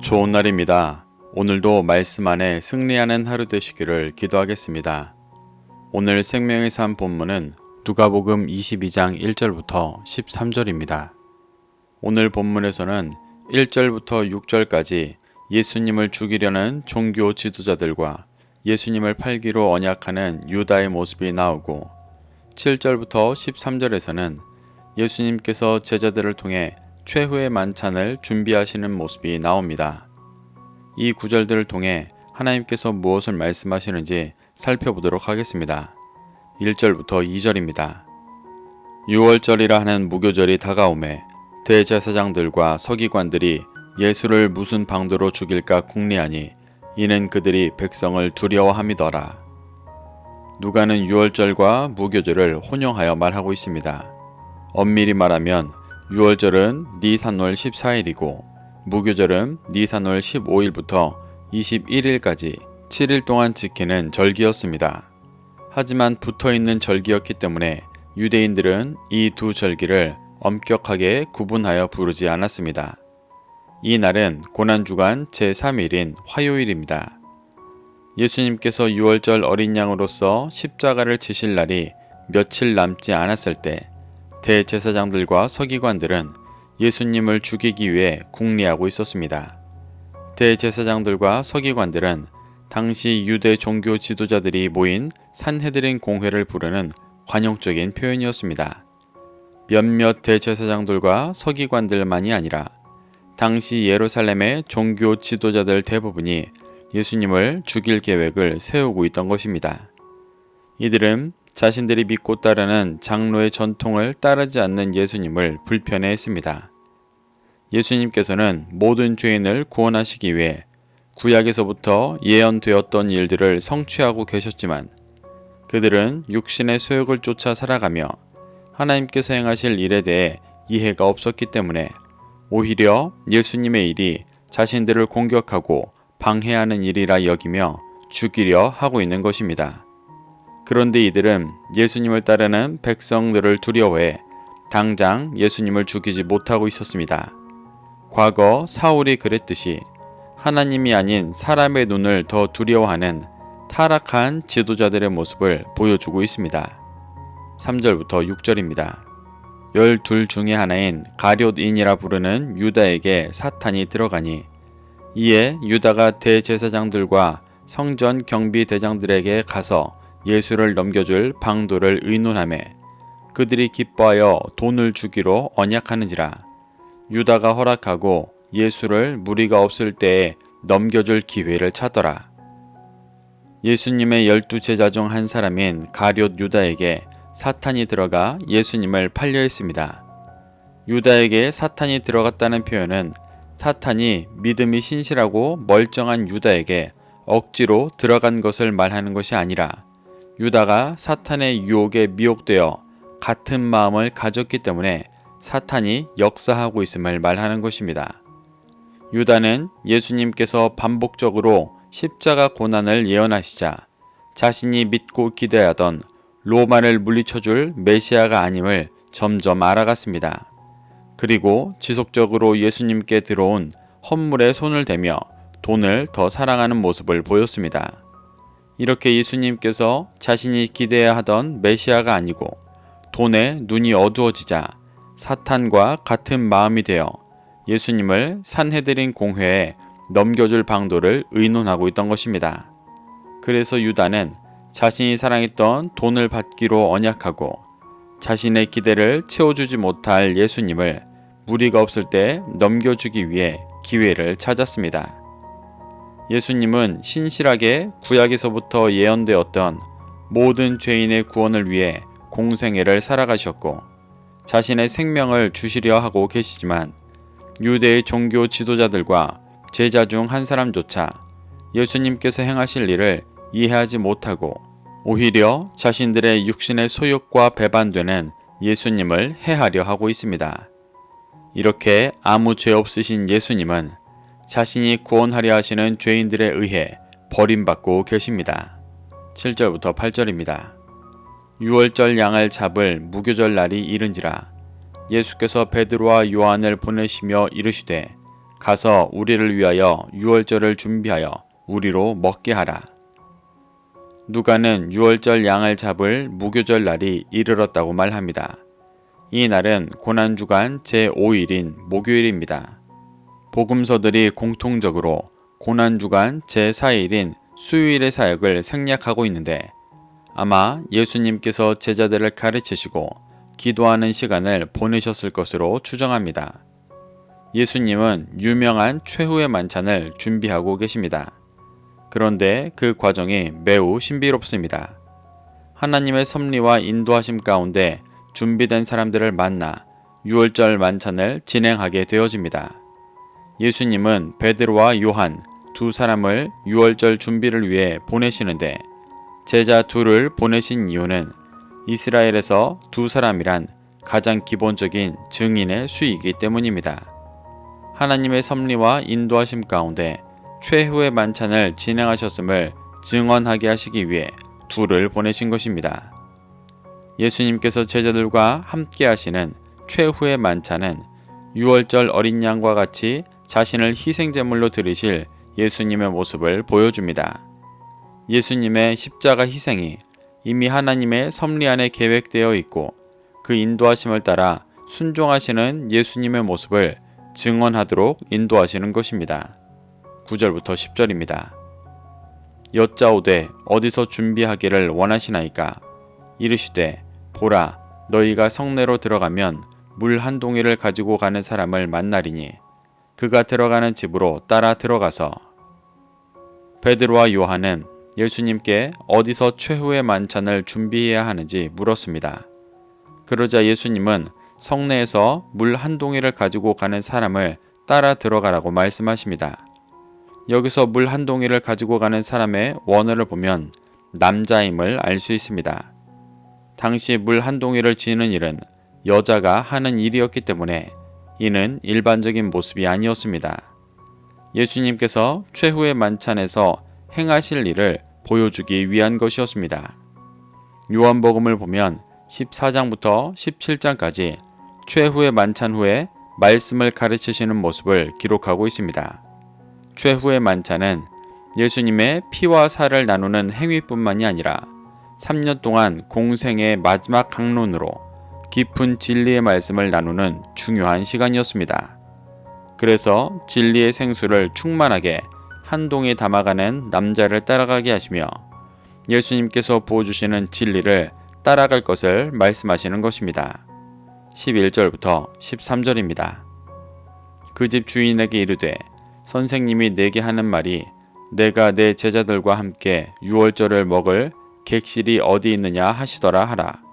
좋은 날입니다. 오늘도 말씀 안에 승리하는 하루 되시기를 기도하겠습니다. 오늘 생명의 삶 본문은 누가복음 22장 1절부터 13절입니다. 오늘 본문에서는 1절부터 6절까지 예수님을 죽이려는 종교 지도자들과 예수님을 팔기로 언약하는 유다의 모습이 나오고 7절부터 13절에서는 예수님께서 제자들을 통해 최후의 만찬을 준비하시는 모습이 나옵니다. 이 구절들을 통해 하나님께서 무엇을 말씀하시는지 살펴보도록 하겠습니다. 1절부터 2절입니다. 6월절이라 하는 무교절이 다가오매 대제사장들과 서기관들이 예수를 무슨 방도로 죽일까 궁리하니 이는 그들이 백성을 두려워함이더라. 누가는 6월절과 무교절을 혼용하여 말하고 있습니다. 엄밀히 말하면 6월절은 니산월 14일이고 무교절은 니산월 15일부터 21일까지 7일 동안 지키는 절기였습니다. 하지만 붙어 있는 절기였기 때문에 유대인들은 이 두 절기를 엄격하게 구분하여 부르지 않았습니다. 이 날은 고난주간 제3일인 화요일입니다. 예수님께서 6월절 어린 양으로서 십자가를 지실 날이 며칠 남지 않았을 때 대제사장들과 서기관들은 예수님을 죽이기 위해 궁리하고 있었습니다. 대제사장들과 서기관들은 당시 유대 종교 지도자들이 모인 산헤드린 공회를 부르는 관용적인 표현이었습니다. 몇몇 대제사장들과 서기관들만이 아니라 당시 예루살렘의 종교 지도자들 대부분이 예수님을 죽일 계획을 세우고 있던 것입니다. 이들은 자신들이 믿고 따르는 장로의 전통을 따르지 않는 예수님을 불편해했습니다. 예수님께서는 모든 죄인을 구원하시기 위해 구약에서부터 예언되었던 일들을 성취하고 계셨지만 그들은 육신의 소욕을 쫓아 살아가며 하나님께서 행하실 일에 대해 이해가 없었기 때문에 오히려 예수님의 일이 자신들을 공격하고 방해하는 일이라 여기며 죽이려 하고 있는 것입니다. 그런데 이들은 예수님을 따르는 백성들을 두려워해 당장 예수님을 죽이지 못하고 있었습니다. 과거 사울이 그랬듯이 하나님이 아닌 사람의 눈을 더 두려워하는 타락한 지도자들의 모습을 보여주고 있습니다. 3절부터 6절입니다. 열둘 중의 하나인 가룟인이라 부르는 유다에게 사탄이 들어가니 이에 유다가 대제사장들과 성전 경비 대장들에게 가서 예수를 넘겨줄 방도를 의논하매 그들이 기뻐하여 돈을 주기로 언약하는지라 유다가 허락하고 예수를 무리가 없을 때에 넘겨줄 기회를 찾더라. 예수님의 열두 제자 중 한 사람인 가룟 유다에게 사탄이 들어가 예수님을 팔려 했습니다. 유다에게 사탄이 들어갔다는 표현은 사탄이 믿음이 신실하고 멀쩡한 유다에게 억지로 들어간 것을 말하는 것이 아니라 유다가 사탄의 유혹에 미혹되어 같은 마음을 가졌기 때문에 사탄이 역사하고 있음을 말하는 것입니다. 유다는 예수님께서 반복적으로 십자가 고난을 예언하시자 자신이 믿고 기대하던 로마를 물리쳐줄 메시아가 아님을 점점 알아갔습니다. 그리고 지속적으로 예수님께 들어온 헌물에 손을 대며 돈을 더 사랑하는 모습을 보였습니다. 이렇게 예수님께서 자신이 기대해야 하던 메시아가 아니고 돈에 눈이 어두워지자 사탄과 같은 마음이 되어 예수님을 산해드린 공회에 넘겨줄 방도를 의논하고 있던 것입니다. 그래서 유다는 자신이 사랑했던 돈을 받기로 언약하고 자신의 기대를 채워주지 못할 예수님을 무리가 없을 때 넘겨주기 위해 기회를 찾았습니다. 예수님은 신실하게 구약에서부터 예언되었던 모든 죄인의 구원을 위해 공생애를 살아가셨고 자신의 생명을 주시려 하고 계시지만 유대의 종교 지도자들과 제자 중 한 사람조차 예수님께서 행하실 일을 이해하지 못하고 오히려 자신들의 육신의 소욕과 배반되는 예수님을 해하려 하고 있습니다. 이렇게 아무 죄 없으신 예수님은 자신이 구원하려 하시는 죄인들에 의해 버림받고 계십니다. 7절부터 8절입니다. 6월절 양을 잡을 무교절 날이 이른지라 예수께서 베드로와 요한을 보내시며 이르시되 가서 우리를 위하여 유월절을 준비하여 우리로 먹게 하라. 누가는 유월절 양을 잡을 무교절 날이 이르렀다고 말합니다. 이 날은 고난 주간 제5일인 목요일입니다. 복음서들이 공통적으로 고난주간 제4일인 수요일의 사역을 생략하고 있는데 아마 예수님께서 제자들을 가르치시고 기도하는 시간을 보내셨을 것으로 추정합니다. 예수님은 유명한 최후의 만찬을 준비하고 계십니다. 그런데 그 과정이 매우 신비롭습니다. 하나님의 섭리와 인도하심 가운데 준비된 사람들을 만나 유월절 만찬을 진행하게 되어집니다. 예수님은 베드로와 요한 두 사람을 유월절 준비를 위해 보내시는데 제자 둘을 보내신 이유는 이스라엘에서 두 사람이란 가장 기본적인 증인의 수이기 때문입니다. 하나님의 섭리와 인도하심 가운데 최후의 만찬을 진행하셨음을 증언하게 하시기 위해 둘을 보내신 것입니다. 예수님께서 제자들과 함께 하시는 최후의 만찬은 유월절 어린 양과 같이 자신을 희생제물로 드리실 예수님의 모습을 보여줍니다. 예수님의 십자가 희생이 이미 하나님의 섭리 안에 계획되어 있고 그 인도하심을 따라 순종하시는 예수님의 모습을 증언하도록 인도하시는 것입니다. 9절부터 10절입니다. 여짜오되 어디서 준비하기를 원하시나이까 이르시되 보라 너희가 성내로 들어가면 물 한 동이를 가지고 가는 사람을 만나리니 그가 들어가는 집으로 따라 들어가서 베드로와 요한은 예수님께 어디서 최후의 만찬을 준비해야 하는지 물었습니다. 그러자 예수님은 성내에서 물 한 동이를 가지고 가는 사람을 따라 들어가라고 말씀하십니다. 여기서 물 한 동이를 가지고 가는 사람의 원어를 보면 남자임을 알 수 있습니다. 당시 물 한 동이를 지는 일은 여자가 하는 일이었기 때문에 이는 일반적인 모습이 아니었습니다. 예수님께서 최후의 만찬에서 행하실 일을 보여주기 위한 것이었습니다. 요한복음을 보면 14장부터 17장까지 최후의 만찬 후에 말씀을 가르치시는 모습을 기록하고 있습니다. 최후의 만찬은 예수님의 피와 살을 나누는 행위뿐만이 아니라 3년 동안 공생의 마지막 강론으로 깊은 진리의 말씀을 나누는 중요한 시간이었습니다. 그래서 진리의 생수를 충만하게 한 동에 담아가는 남자를 따라가게 하시며 예수님께서 부어주시는 진리를 따라갈 것을 말씀하시는 것입니다. 11절부터 13절입니다. 그 집 주인에게 이르되 선생님이 내게 하는 말이 내가 내 제자들과 함께 유월절을 먹을 객실이 어디 있느냐 하시더라 하라.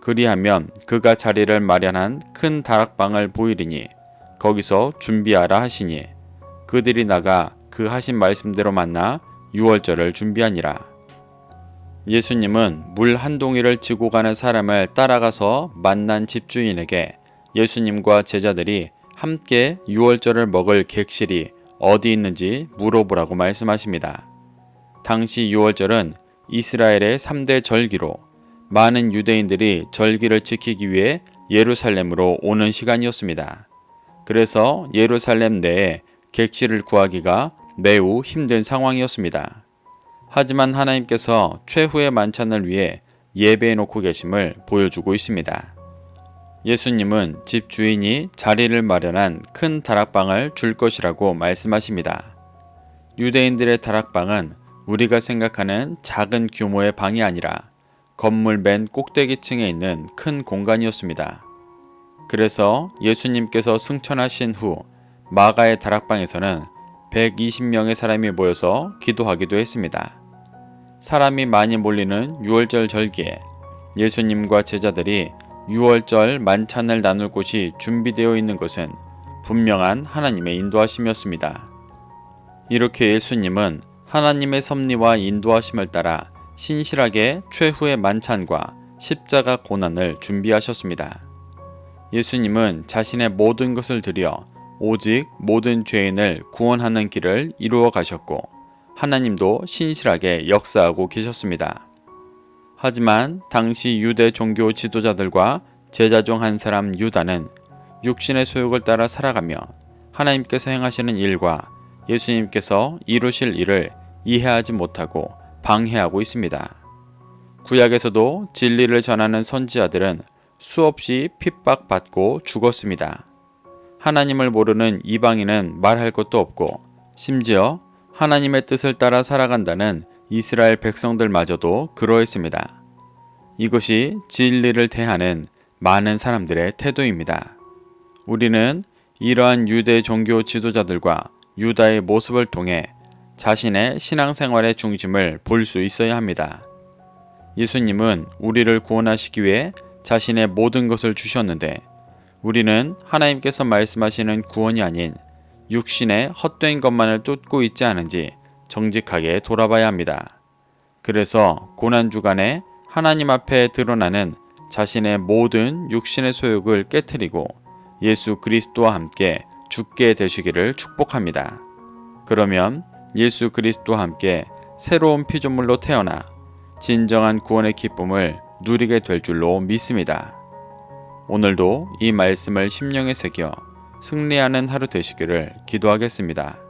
그리하면 그가 자리를 마련한 큰 다락방을 보이리니 거기서 준비하라 하시니 그들이 나가 그 하신 말씀대로 만나 유월절을 준비하니라. 예수님은 물 한 동이를 지고 가는 사람을 따라가서 만난 집주인에게 예수님과 제자들이 함께 유월절을 먹을 객실이 어디 있는지 물어보라고 말씀하십니다. 당시 유월절은 이스라엘의 3대 절기로 많은 유대인들이 절기를 지키기 위해 예루살렘으로 오는 시간이었습니다. 그래서 예루살렘 내에 객실을 구하기가 매우 힘든 상황이었습니다. 하지만 하나님께서 최후의 만찬을 위해 예배해 놓고 계심을 보여주고 있습니다. 예수님은 집 주인이 자리를 마련한 큰 다락방을 줄 것이라고 말씀하십니다. 유대인들의 다락방은 우리가 생각하는 작은 규모의 방이 아니라 건물 맨 꼭대기층에 있는 큰 공간이었습니다. 그래서 예수님께서 승천하신 후 마가의 다락방에서는 120명의 사람이 모여서 기도하기도 했습니다. 사람이 많이 몰리는 유월절 절기에 예수님과 제자들이 유월절 만찬을 나눌 곳이 준비되어 있는 것은 분명한 하나님의 인도하심이었습니다. 이렇게 예수님은 하나님의 섭리와 인도하심을 따라 신실하게 최후의 만찬과 십자가 고난을 준비하셨습니다. 예수님은 자신의 모든 것을 들여 오직 모든 죄인을 구원하는 길을 이루어 가셨고 하나님도 신실하게 역사하고 계셨습니다. 하지만 당시 유대 종교 지도자들과 제자 중 한 사람 유다는 육신의 소욕을 따라 살아가며 하나님께서 행하시는 일과 예수님께서 이루실 일을 이해하지 못하고 방해하고 있습니다. 구약에서도 진리를 전하는 선지자들은 수없이 핍박받고 죽었습니다. 하나님을 모르는 이방인은 말할 것도 없고 심지어 하나님의 뜻을 따라 살아간다는 이스라엘 백성들마저도 그러했습니다. 이것이 진리를 대하는 많은 사람들의 태도입니다. 우리는 이러한 유대 종교 지도자들과 유다의 모습을 통해 자신의 신앙생활의 중심을 볼 수 있어야 합니다. 예수님은 우리를 구원하시기 위해 자신의 모든 것을 주셨는데 우리는 하나님께서 말씀하시는 구원이 아닌 육신의 헛된 것만을 쫓고 있지 않은지 정직하게 돌아봐야 합니다. 그래서 고난 주간에 하나님 앞에 드러나는 자신의 모든 육신의 소욕을 깨뜨리고 예수 그리스도와 함께 죽게 되시기를 축복합니다. 그러면 예수 그리스도와 함께 새로운 피조물로 태어나 진정한 구원의 기쁨을 누리게 될 줄로 믿습니다. 오늘도 이 말씀을 심령에 새겨 승리하는 하루 되시기를 기도하겠습니다.